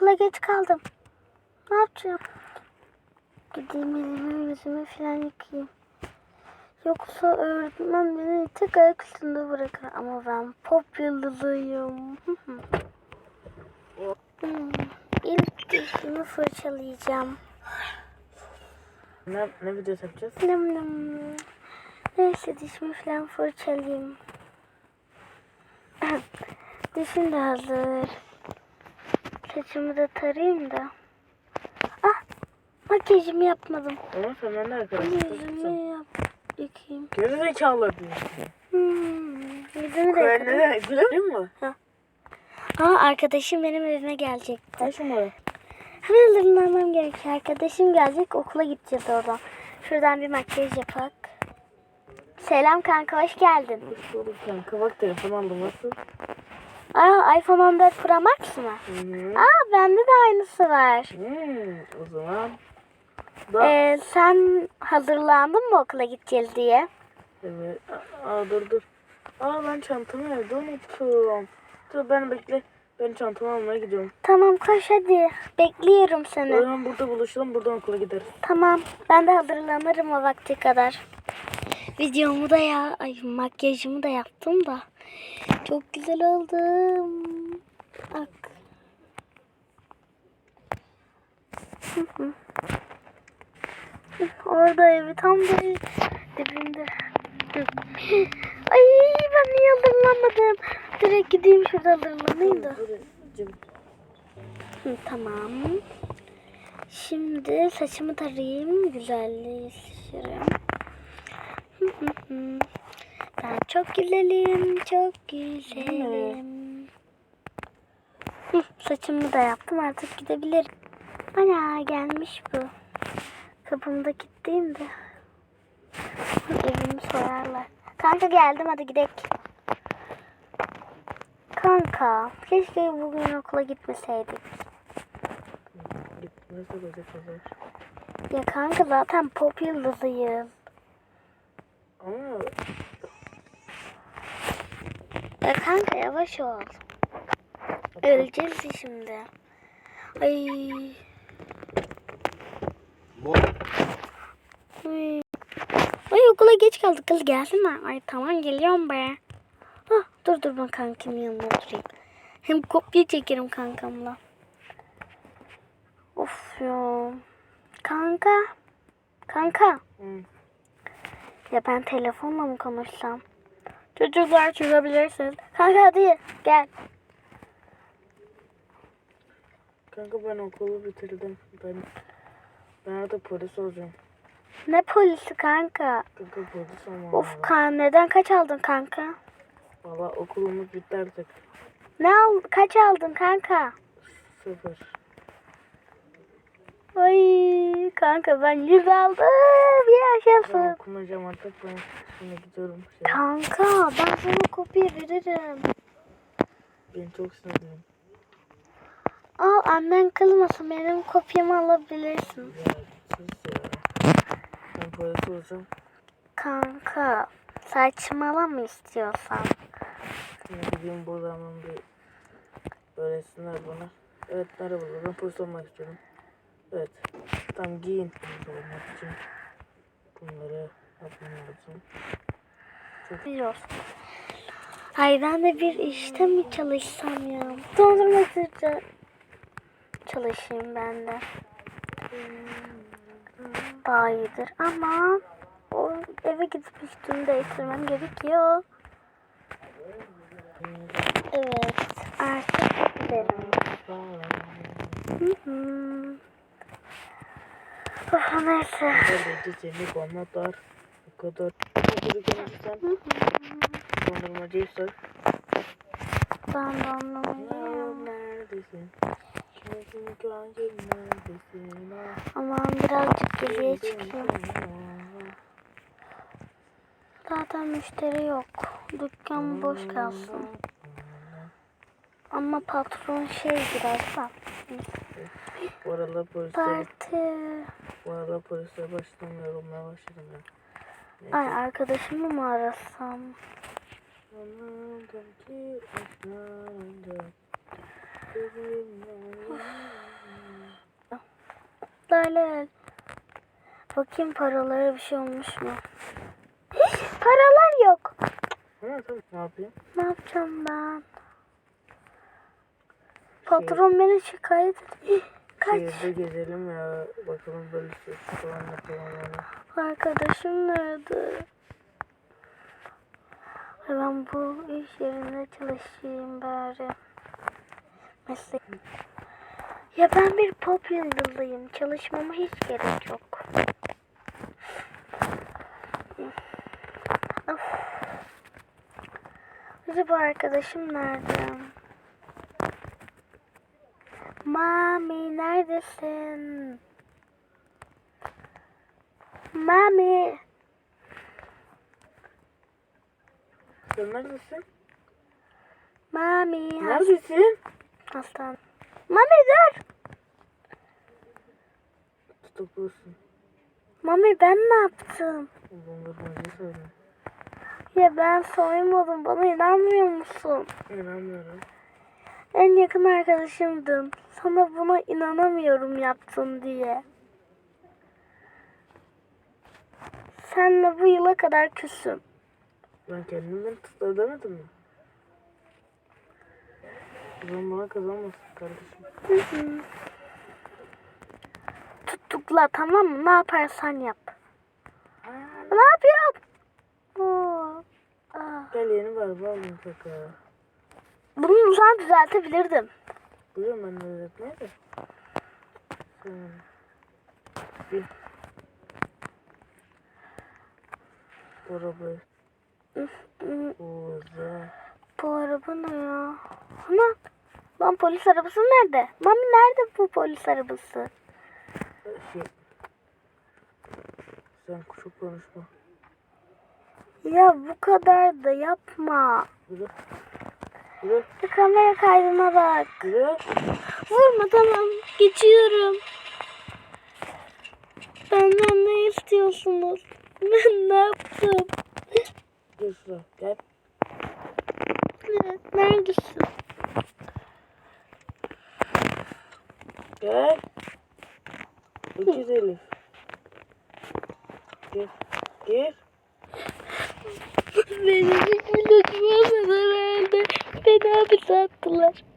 okula geç kaldım. Ne yapacağım? Gideyim elimi yüzümü falan yıkayayım. Yoksa öğretmen beni tek ayak üstünde bırakır. Ama ben pop yıldızıyım. Hmm, İlk dişimi fırçalayacağım. Ne, ne video yapacağız? Nım nım. Neyse dişimi falan fırçalayayım. Dişim de hazır. Saçımı da tarayayım da. Ah! Makyajımı yapmadım. Ama sen ben de arkadaşlar. Yüzümü yap. Yıkayayım. Geri zekalı diyorsun. Hmm, yüzümü de yıkadım. neden? Gülebilir mi? Aa arkadaşım benim evime gelecek. Kaç numara? Hemen hazırlanmam gerekiyor. Arkadaşım gelecek okula gideceğiz oradan. Şuradan bir makyaj yapak. Selam kanka hoş geldin. Hoş bulduk kanka. Bak telefon aldım nasıl? Aa iPhone 14 Pro Max mı? Hı -hı. Aa bende de aynısı var. Hmm, o zaman. Da. Ee, sen hazırlandın mı okula gideceğiz diye? Evet. Aa, dur dur. Aa ben çantamı evde unuttum. Dur ben bekle. Ben çantamı almaya gidiyorum. Tamam koş hadi. Bekliyorum O seni. zaman burada buluşalım. Buradan okula gideriz. Tamam ben de hazırlanırım o vakte kadar. Videomu da ya, ay makyajımı da yaptım da. Çok güzel oldum. Bak. Orada evi tam da dibinde. Ay ben niye hazırlanmadım? Direkt gideyim şurada hazırlanayım da. Tamam. Şimdi saçımı tarayayım. Güzelleştireyim. Ben çok güzelim. Çok güzelim. Hı, saçımı da yaptım. Artık gidebilirim. Ana gelmiş bu. Kapımda kilitliyim de. Hı, Evimi soyarlar. Kanka geldim hadi gidelim. Kanka keşke bugün okula gitmeseydik. Git. Nasıl olacak? Ya kanka zaten pop yıldızıyız. Ya kanka yavaş ol. Öleceğiz şimdi. Ay. Ay. Ay okula geç kaldık kız gelsene. Ay tamam geliyorum be. Hah, dur dur ben kankimin yanına oturayım. Hem kopya çekerim kankamla. Of ya. Kanka. Kanka. Hı. Ya ben telefonla mı konuşsam? Çocuklar çıkabilirsiniz. Kanka hadi gel. Kanka ben okulu bitirdim. Ben ben artık polis olacağım. Ne polisi kanka? Kanka polis olmam. Of kan neden kaç aldın kanka? Valla okulumuz bitti artık. Ne al kaç aldın kanka? Sıfır. Ay kanka ben 100 aldım. Yaşasın. okumayacağım artık. Ben şimdi gidiyorum. Şey, Kanka ben sana kopya veririm. beni çok sinirliyim. Al annen kızmasın benim kopyamı alabilirsin. Ya sus ya. Ben polis olacağım. Kanka saçmalama istiyorsan. Şimdi gideyim buradan bir öğretsinler bana. Evet merhaba ben polis olmak istiyorum. Evet. Tam giyin. Olmak için. Bunları yapmam lazım. Biliyorsun. Ay ben de bir işte mi çalışsam ya? Dondurmacıda çalışayım ben de. Daha iyidir ama o eve gidip üstümü değiştirmem gerekiyor. Evet artık gidelim. Hı hı. Of, neyse. Sadece seni bana dar. Bu kadar. Sen dondurmacıysan. Ben anlamıyorum. Neredesin? Kimsin kancım neredesin? Aman birazcık geriye çıkayım. Zaten müşteri yok. Dükkan boş kalsın. Ama patron şey biraz da. Bu aralar polisler, Parti. Bu arada polisler baştan yorumlara başladım ben. Neyse. Ay arkadaşımı mı arasam? Anladım ki hoşlandım. Lale. Bakayım paralara bir şey olmuş mu? Hiç paralar yok. Ha, tabii, ne yapayım? Ne yapacağım ben? Şey- Patron beni şikayet ediyor. Şehirde gezelim ya. Bakalım böyle ses falan yapalım arkadaşım nerede? Ben bu iş yerinde çalışayım bari. Meslek. Ya ben bir pop yıldızıyım. Çalışmama hiç gerek yok. Of. Acaba arkadaşım nerede? Mami neredesin? Mami. Sen neredesin? Mami. Neredesin? Hastane. Mami dur. Tutuklusun. Mami ben ne yaptım? Ya ben soymadım. Bana inanmıyor musun? İnanmıyorum. En yakın arkadaşımdın. Sana buna inanamıyorum yaptın diye. Senle bu yıla kadar küsüm. Ben kendimden tutar demedim mi? Zaman bana kazanmasın kardeşim. Tutukla tamam mı? Ne yaparsan yap. Ne yapıyorsun? Ah. Gel yeni araba alayım kaka. Bunu sen düzeltebilirdim. Biliyorum ben öğretmeyi de. Bir. Bu arabayı. Hı, Oza. Bu araba ne ya? Ana. Lan polis arabası nerede? Mami nerede bu polis arabası? Şey. Sen çok konuşma. Ya bu kadar da yapma. Yürü. Bir kamera kaydına bak. Yürü. Vurma tamam. Geçiyorum. Benden ne istiyorsunuz? Ben ne yaptım? Şuraya. Gel. Ne- Neredesin? Gel. Öküz Elif. Gel. Gel. Benim hiç ilacım olmadı herhalde. Beni hapise attılar.